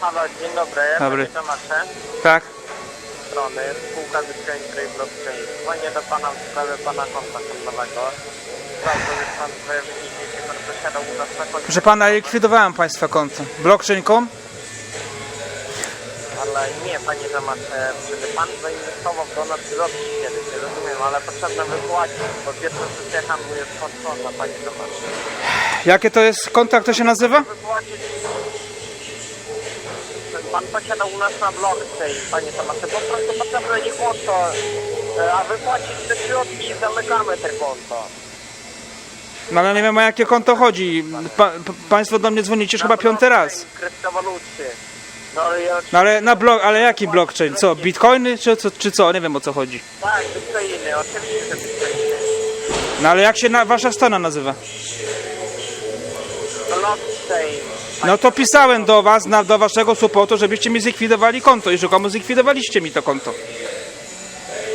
Halo, dzień dobry. Dobry. Panie Tomasze, Tak? strony spółka Bitcoin Trade Blockchain. Dzwonię do pana w sprawie pana konta handlowego. Sprawdzał już pan swoje wyniki, jakie pan posiadał u nas na koncie. Proszę pana, likwidowałem państwa konto. Blockchain.com? Ale nie, panie Tomasze, kiedy pan zainwestował do nas zrobić kiedyś, nie rozumiem, ale potrzebne wypłacić, bo pierwsza sesja handlu jest konta, panie Tomasze. Jakie to jest konto, jak to się nazywa? Wypłacić... Pan posiadał u nas na blockchain, panie Tomasze, po prostu potrzebne nie konto, e, a wypłacić te środki i zamykamy te konto. No ale nie wiem o jakie konto chodzi. Pa, pa, państwo do mnie dzwonicie już chyba piąty raz. Kryptowaluty. No ale ja... No ale na blok, ale jaki blockchain? Co? Bitcoiny czy, co, czy co? Nie wiem o co chodzi. Tak, bitcoiny, oczywiście, że bitcoiny. No ale jak się na, wasza strona nazywa? No to pisałem do was, na, do waszego supportu, żebyście mi zlikwidowali konto i rzekomo zlikwidowaliście mi to konto.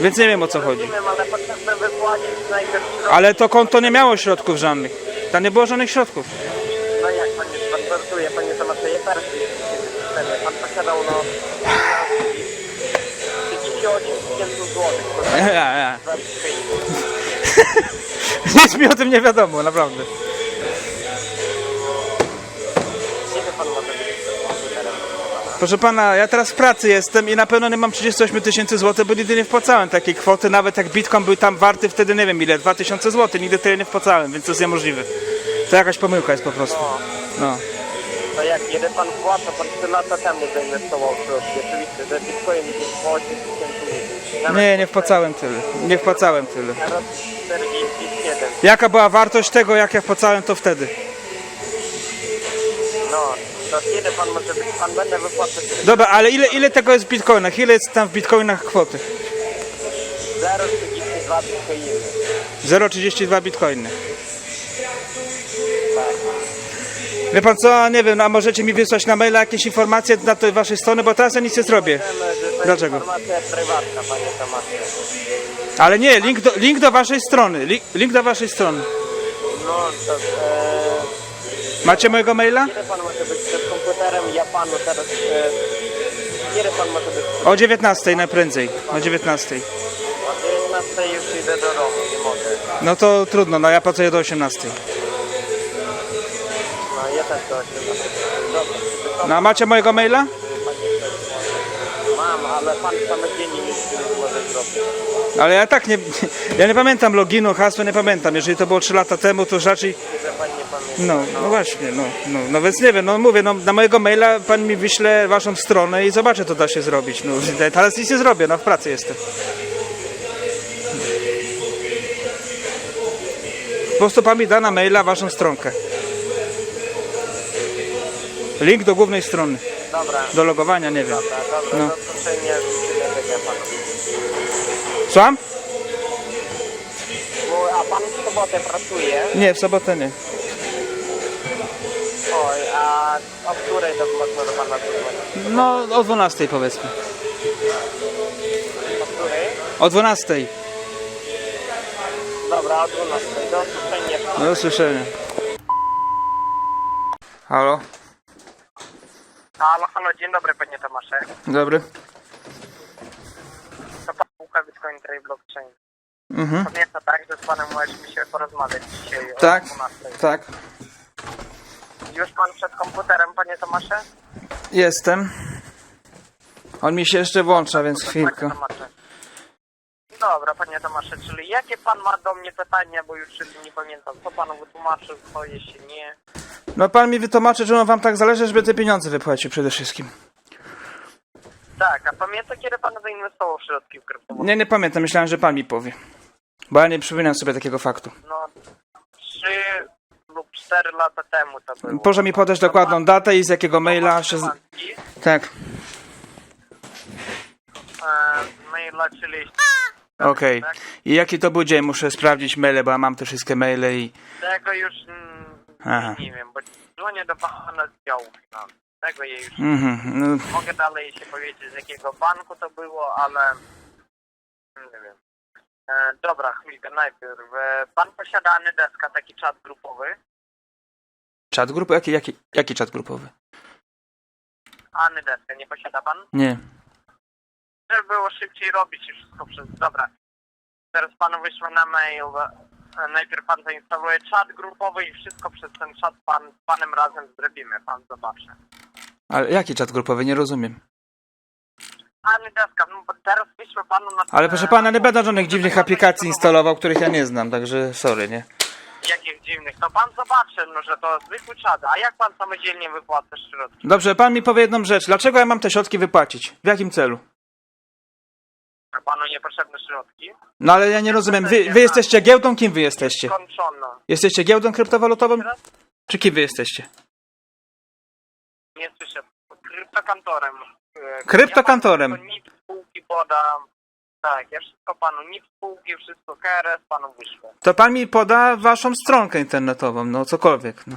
Więc nie wiem o co chodzi. Ale to konto nie miało środków żadnych. Tam nie było żadnych środków. No jak panie, pan żartuje, panie Tomasze, je persy Pan posiadał, no... 38 tysięcy złotych. Ja, ja. Nic mi o tym nie wiadomo, naprawdę. Pan może? Proszę pana, ja teraz w pracy jestem i na pewno nie mam 38 tysięcy złotych, bo nigdy nie wpłacałem takiej kwoty, nawet jak Bitcoin był tam warty wtedy nie wiem ile, 2000 złotych, nigdy tyle nie wpłacałem, więc to jest niemożliwe. To jakaś pomyłka jest po prostu. No. To jak, kiedy pan płaca, pan 3 lata temu zainwestował w środki. Oczywiście, że bitcoin jest po 8 tysięcy. Nie, nie wpłacałem tyle. Nie wpłacałem tyle. Teraz 47. Jaka była wartość tego, jak ja wpłacałem to wtedy? No, to kiedy pan może być? Pan będę wypłacać Dobra, ale ile, ile tego jest w bitcoinach? Ile jest tam w bitcoinach kwoty? 0,32 bitcoiny. 0,32 bitcoiny. Wie pan co, nie wiem, a możecie mi wysłać na maila jakieś informacje na tej waszej strony, bo teraz ja nic nie zrobię. Wiemy, że to jest Dlaczego? informacja prywatna, panie Tomaszu. Ale nie, link do, link do waszej strony. Link, link do waszej strony. No, to e, Macie mojego maila? kiedy pan może być przed komputerem? Ja panu teraz... E, kiedy pan może być przed O 19 najprędzej. O 19. O 19 już idę do domu, nie mogę. No to trudno, no ja pracuję do 18. No, ja też do 18. Dobra, No a macie mojego maila? Mam, ale pan samodzielnie może zrobić. Ale ja tak nie. Ja nie pamiętam loginu, hasła nie pamiętam. Jeżeli to było 3 lata temu, to już raczej. Że pan nie pamięta. No, no właśnie, no, no, no więc nie wiem, no mówię, no na mojego maila pan mi wyśle waszą stronę i zobaczę, co da się zrobić. No, teraz nic nie zrobię, no w pracy jestem. Po prostu pan mi da na maila waszą stronkę. Link do głównej strony. Dobra, Do logowania, nie wiem. dobra, dobra, No. no. to tego panu. Słucham? Bo, a pan w sobotę pracuje? Nie, w sobotę nie. Oj, a o której to można do pana zadzwonić? No, o 12 powiedzmy. O której? O 12. Dobra, o 12. Do usłyszenia. Do usłyszenia. Halo? Halo, halo, dzień dobry panie Tomasze. Dobry. To pan Łuka Bitcoin Trade Blockchain. Mhm. Pamięta tak, że z panem możemy się porozmawiać dzisiaj Tak, o 12. tak. Już pan przed komputerem panie Tomasze? Jestem. On mi się jeszcze włącza, więc Panie chwilkę. Tomasze. Dobra, panie Tomasze, czyli jakie pan ma do mnie pytania, bo już nie pamiętam, co panu wytłumaczył, co jeśli nie. No pan mi wytłumaczy, czemu wam tak zależy, żeby te pieniądze wypłacił przede wszystkim. Tak, a pamięta kiedy pan zainwestował w środki w kryptowaluty? Nie, nie pamiętam, myślałem, że pan mi powie. Bo ja nie przypominam sobie takiego faktu. No, 3 lub 4 lata temu to było. Proszę mi podać dokładną datę i z jakiego maila się... Z... Banki, Tak, e, maila, czyli okej. I jaki to był dzień? Muszę sprawdzić maile, bo ja mam te wszystkie maile i... tego już Aha. nie wiem, bo dzwonię do pana z działu finansów. Tego ja już Mhm. No, mogę dalej się powiedzieć z jakiego banku to było, ale nie wiem. E, dobra, chwilkę, najpierw. E, pan posiada Anydeska, taki czat grupowy. czat grupowy? Jaki, jaki, jaki czat grupowy? Anny deskę nie posiada pan? Nie. Żeby było szybciej robić i wszystko przez... Dobra. Teraz panu wyślę na mail. Najpierw pan zainstaluje czat grupowy i wszystko przez ten czat pan, z panem razem zrobimy. Pan zobaczy. Ale jaki czat grupowy? Nie rozumiem. Anny deska, no bo teraz wyślę panu na... Ale proszę pana, nie będę żadnych dziwnych aplikacji instalował, których ja nie znam, także sorry, nie? Jakich dziwnych? To pan zobaczy, no, że to zwykły czat. A jak pan samodzielnie wypłaca środki? Dobrze, pan mi powie jedną rzecz. Dlaczego ja mam te środki wypłacić? W jakim celu? Panu niepotrzebne środki? No ale ja nie rozumiem. Wy, wy jesteście giełdą? Kim wy jesteście? Skończono. Jesteście giełdą kryptowalutową? Teraz Czy kim wy jesteście? nie słyszę. Kryptokantorem. E, Kryptokantorem. Ja panu NIP spółki podam. Tak, ja wszystko panu, NIP spółki, wszystko KRS panu wyślę. To pan mi poda waszą stronkę internetową, no cokolwiek. No.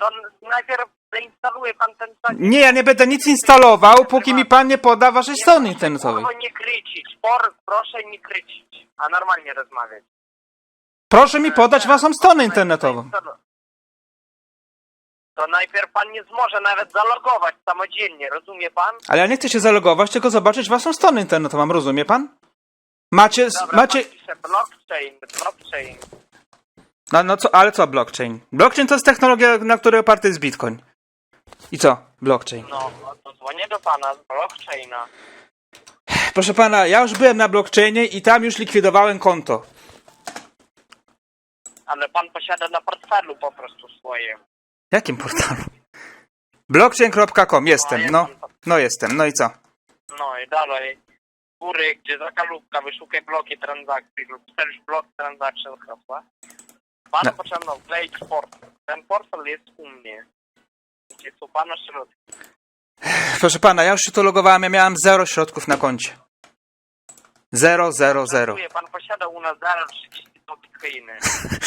To n- najpierw zainstaluje pan ten. Nie, ja nie będę nic instalował, póki mi pan nie poda waszej strony internetowej. Proszę nie krycić, por, proszę nie krycić, a normalnie rozmawiać. Proszę mi podać waszą stronę internetową. To najpierw pan nie zmoże nawet zalogować samodzielnie, rozumie pan? Ale ja nie chcę się zalogować, tylko zobaczyć waszą stronę internetową, rozumie pan? Macie, Dobra, macie... pan pisze blockchain, blockchain. No, no co, ale co blockchain? Blockchain to jest technologia, na której oparty jest Bitcoin. I co? Blockchain. No, no to dzwonię do pana z blockchaina. Proszę pana, ja już byłem na blockchainie i tam już likwidowałem konto. Ale pan posiada na portfelu po prostu swoje. Jakim portalu? Blockchain.com, jestem, no. No jestem, no i co? No i dalej. Góry, gdzie zakalówka, wyszukaj bloki transakcji lub search block transaction hasła. Panu No. potrzebno wkleić portfel. Ten portfel jest u mnie. Są pana środki. Proszę pana, ja już się tu logowałem, ja miałem zero środków na koncie. Zero, zero, zero. Dziękuję, Pan posiada u nas 0,30 bitcoiny.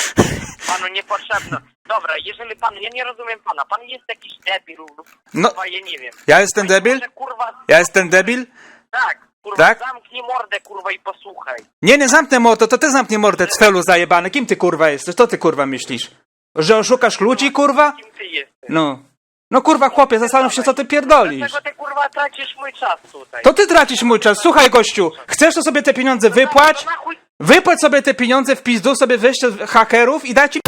Panu niepotrzebno. Dobra, jeżeli pan, ja nie rozumiem pana, pan jest jakiś debil lub No. ja nie wiem. Ja jestem Panie debil? Kurwa, Ja jestem debil? tak, kurwa, Tak? zamknij mordę, kurwa, i posłuchaj. Nie, nie zamknę mordę, to ty zamknij mordę, cfelu zajebany. Kim ty kurwa jesteś? Co ty kurwa myślisz? Że oszukasz ludzi kurwa? Kim ty jesteś? No. No kurwa chłopie, zastanów się co ty pierdolisz. Dlaczego ty, kurwa, tracisz mój czas tutaj? To ty tracisz mój czas. Słuchaj gościu, chcesz to sobie te pieniądze wypłać? Wypłać sobie te pieniądze w pizdu, sobie weźcie hakerów i dajcie